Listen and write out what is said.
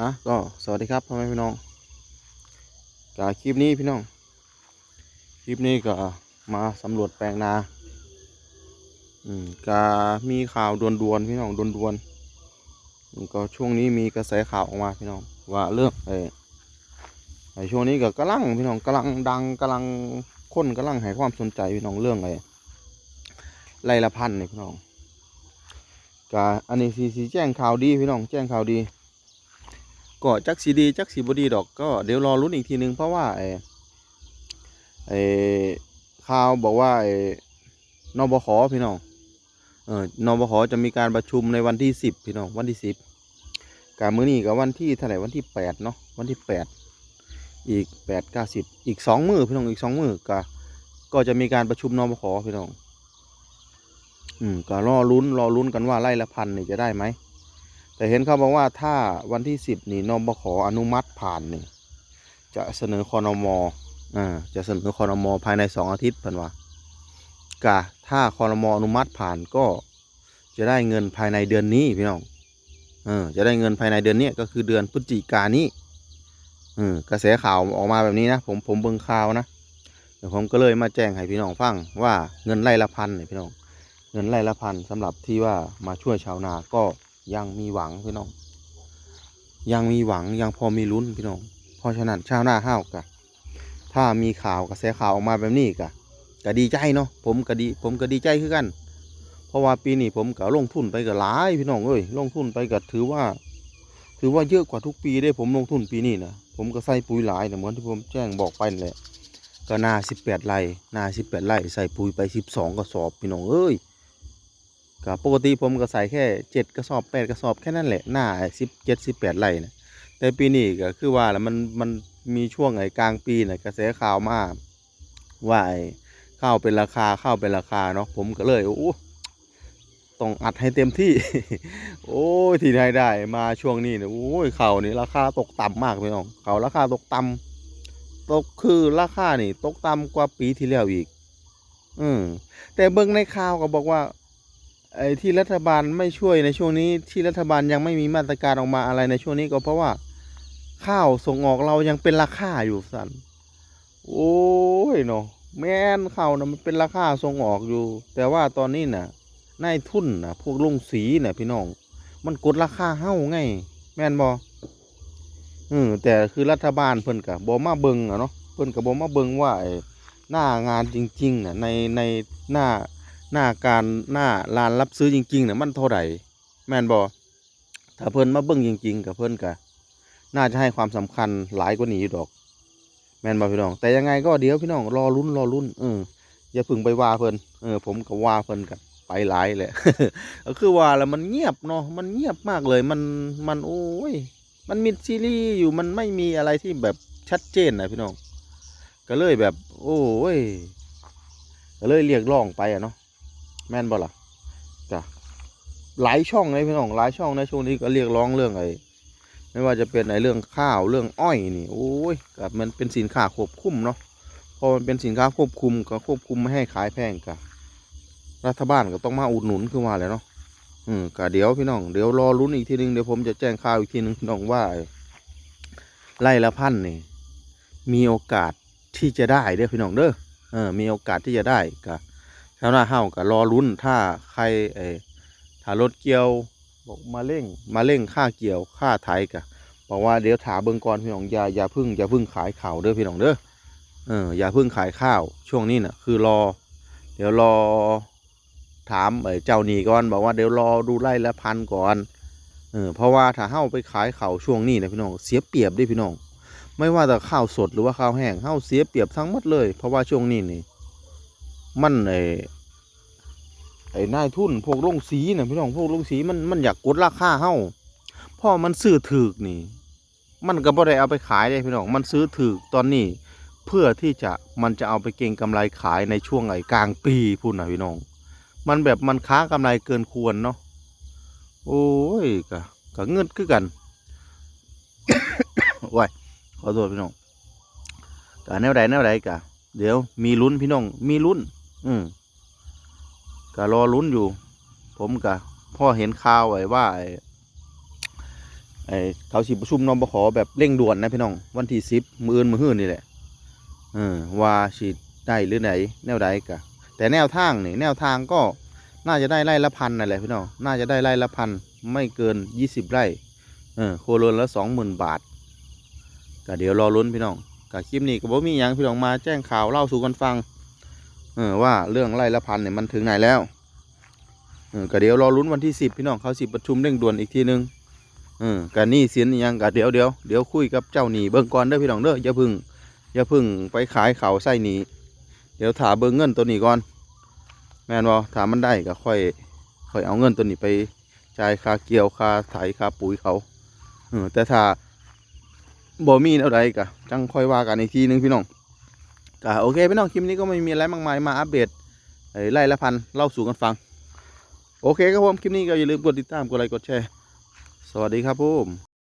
อะก็สวัสดีครับพ่อแม่พี่น้องกาคลิปนี้พี่น้อง คลิปนี้ก็มาสำรวจแปลงนา อืมกามีข่าวด่วนๆพี่น้องด่วนๆก็ช่วงนี้มีกระแสข่าวออกมาพี่น้องว่าเรื่องเออไอช่วงนี้ก็กำลังพี่น้องกำลังดังกำลังคนกำลังให้ความสนใจพี่น้องเรื่องไอไรละพันนี่พี่น้องกาอันนี้สีสีแจ้งข่าวดีพี่น้องแจ้งข่าวดี ก็จักสีดีจักสีบดีดอกก็เดี๋ยวรอรุ้นอีกทีนึงเพราะว่าไอ้ไอ้ข่าวบอกว่าไอ้นบขพี่น้องเออนบขจะมีการประชุมในวันที่สิบพี่น้องวันที่สิบการมื้อนี้กับวันที่เท่าไหร่วันที่แปดเนาะวันที่แปดอีกแปดเก้าสิบอีกสองมือพี่น้องอีกสองมือก็ก็จะมีการประชุมนบขพี่น้องอืมก็รอลุ้นรอลุ้นกันว่าไล่ละพันนี่จะได้ไหม แต่เห็นเขาบอกว่าถ้าวันที่สิบนี่นบขออนุมัติผ่านนี่จะเสนอคอนมอ่าจะเสนอคอนมภายในสองอาทิตย์เพันว่ากะถ้าคอนมอนุมัติผ่านก็จะได้เงินภายในเดือนนี้พี่น้องเออจะได้เงินภายในเดือนนี้ก็คือเดือนพฤศจิกายนนี้เออกระแสข่าวออกมาแบบนี้นะผมผมเบิ่งข่าวนะเดี๋ยวผมก็เลยมาแจ้งให้พี่น้องฟังว่าเงินไร่ละพันเนี่ยพี่น้องเงินไร่ละพันสำหรับที่ว่ามาช่วยชาวนาก็ ยังมีหวังพี่น้อง ยังมีหวังยังพอมีลุ้นพี่น้อง เพราะฉะนั้นชาวนาห้าวกะถ้ามีข่าวกระแสข่าวออกมาแบบนี้กะก็ดีใจเนาะผมก็ดีผมก็ดีใจคือกัน เพราะว่าปีนี้ผมก็ลงทุนไปก็หลายพี่น้องเอ้ยลงทุนไปก็ถือว่า ถือว่าเยอะกว่าทุกปีได้ผมลงทุนปีนี้นะผมก็ใส่ปุ๋ยหลายนะเหมือนที่ผมแจ้งบอกไปนั่นแหละก็นาสิบแปดไร่นาสิบแปดไร่ใส่ปุ๋ยไปสิบสองกระสอบพี่น้องเอ้ย ก็ปกติผมก็ใส่แค่เจ็ดกระสอบแปดกระสอบแค่นั้นแหละหน้าสิบเจ็ดสิบแปดไร่นะแต่ปีนี้ก็คือว่าแล้วมันมันมีช่วงไอ้กลางปีนะกระแสข่าวมาว่าไอ้ข้าวเป็นราคาข้าวเป็นราคาเนาะผมก็เลยโอ้ต้องอัดให้เต็มที่ โอ้ยที่ได้ได้มาช่วงนี้เนี่ยโอ้ยข้าวนี่ราคาตกต่ำมากพี่น้องข้าวราคาตกต่ำตกคือราคานี่ ตกต่ำกว่าปีที่แล้วอีก อืมแต่เบิ่งในข่าวก็บอกว่า ไอ้ที่รัฐบาลไม่ช่วยในช่วงนี้ที่รัฐบาลยังไม่มีมาตรการออกมาอะไรในช่วงนี้ก็เพราะว่า ข้าวส่งออกเรายังเป็นราคาอยู่สันโอ้ยเนาะแม่นข้าวนะมันเป็นราคาส่งออกอยู่ แต่ว่าตอนนี้น่ะนายทุนน่ะพวกลุงสีน่ะพี่น้อง มันกดราคาเฮ้าไงแม่นบออืมแต่คือรัฐบาลเพิ่นกับบอมาเบิงอะเนาะเพิ่นกับบอมาเบิงว่าไอ้หน้างานจริงๆน่ะในในหน้า หน้าการหน้าร้านรับซื้อจริงๆเนี่ยมันเท่าไหร่แม่นบอถ้าเพิ่นมาเบิ่งจริง ๆ กับเพิ่นก็น่าจะให้ความสำคัญหลายกว่านี้อยู่ดอก แม่นบอพี่น้อง แต่ยังไงก็เดี๋ยวพี่น้องรอลุ้นรอลุ้นเอออย่าพึ่งไปว่าเพิ่นเออ ผมก็ว่าเพิ่นกันไปหลายแหละก็คือว่าแล้วมันเงียบเนาะมันเงียบมากเลยมันมันโอ้ยมันมีซีรีส์อยู่มันไม่มีอะไรที่แบบชัดเจนนะพี่น้อง ก็เลยแบบ โอ้ยก็เลยเรียกร้องไปอะเนาะ แม่นบ่ล่ะจ้ะหลายช่องเลยพี่น้องหลายช่องในช่วงนี้ก็เรียกร้องเรื่องไอ้ไม่ว่าจะเป็นไอ้เรื่องข้าวเรื่องอ้อยนี่โอ้ยกับมันเป็นสินค้าควบคุมเนาะพอมันเป็นสินค้าควบคุมก็ควบคุมไม่ให้ขายแพงกะรัฐบาลก็ต้องมาอุดหนุนขึ้นมาเลยเนาะอืมก็เดี๋ยวพี่น้องเดี๋ยวรอรุ้นอีกทีนึงเดี๋ยวผมจะแจ้งข่าวอีกทีนึงน้องว่าไล่ละพันนี่มีโอกาสที่จะได้เด้อพี่น้องเด้อเออมีโอกาสที่จะได้กะ ชาวนาเฮาก็รอลุ้นถ้าใครเออถ้ารถเกี่ยวบอกมาเร่งมาเร่งค่าเกี่ยวค่าไถกะบอกว่าเดี๋ยวถาเบิงก่อนพี่น้องอย่าอย่าพึ่งอย่าพึ่งขายข่าวเด้อพี่น้องเด้อเอออย่าพึ่งขายข้าวช่วงนี้น่ะคือรอ เดี๋ยวรอถามไอ้เจ้าหนี้ก่อนบอกว่าเดี๋ยวรอดูไล่ละพันก่อนเออเพราะว่าถ้าเฮาไปขายข่าวช่วงนี้นะพี่น้องเสียเปรียบด้พี่น้อง ไม่ว่าแต่ข้าวสดหรือว่าข้าวแห้งเฮาเสียเปรียบทั้งหมดเลย เพราะว่าช่วงนี้นี่ มันไอ้ไอ้นายทุนพวกโรงสีเนี่ยพี่น้องพวกโรงสีมันมันอยากกดราคาเฮ้าเพราะมันซื้อถือกนี่ มันก็บ่ได้เอาไปขายเลยพี่น้องมันซื้อถือตอนนี้ เพื่อที่จะมันจะเอาไปเก็งกำไรขายในช่วงไอ้กลางปีพูดนะพี่น้อง มันแบบมันค้ากำไรเกินควรเนาะโอ้ยก็ก็เงินคือกันว้ายขอโทษพี่น้องกะแนวใดแนวใดกะ เดี๋ยวมีลุ้นพี่น้องมีลุ้น อืมก็รอลุ้นอยู่ ผมกะพ่อเห็นข่าวไว้ว่าไอ้ไอ้เขาสิประชุมนบขแบบเร่งด่วนนะพี่น้อง วันที่สิบมืออนมือหื้นนี่แหละเออว่าสิได้หรือไหนแนวใดกะ แต่แนวทางนี่แนวทางก็น่าจะได้ไร่ละพันนั่นแหละพี่น้องน่าจะได้ไร่ละพันไม่เกินยี่สิบไร่เออโคโลนละสองหมื่นบาทก็เดี๋ยวรอลุ้นพี่น้องกับคลิปนี้ก็บ่มีหยังพี่น้องมาแจ้งข่าวเล่าสู่กันฟัง เออว่าเรื่องไร่ละพันเนี่ยมันถึงไหนแล้วเออก็เดี๋ยวรอลุ้นวันที่สิบพี่น้องเขาสิประชุมเร่งด่วนอีกทีนึงเออกันนี่เสินยังก็เดี๋ยวเดี๋ยวเดี๋ยวคุยกับเจ้าหนีเบิ่งก่อนเด้อพี่น้องเด้ออย่าพึ่งอย่าพึ่งไปขายเขาไส้หนีเดี๋ยวถาเบิ่งเงินตัวนี้ก่อน แม่นบ่ถามมันได้ก็ค่อย ค่อยเอาเงินตัวนี้ไปจ่ายค่าเกี่ยวค่าไถค่าปุ๋ยเขาเออแต่ถ้าบ่มีเอาใดก็จังค่อยว่ากันอีกทีนึงพี่น้อง ก็โอเคพี่น้องคลิปนี้ก็ไม่มีอะไรมากมายมาอัปเดตไล่ละพันเล่าสู่กันฟัง โอเคครับผมคลิปนี้ก็อย่าลืมกดติดตามกดไลค์กดแชร์ สวัสดีครับผม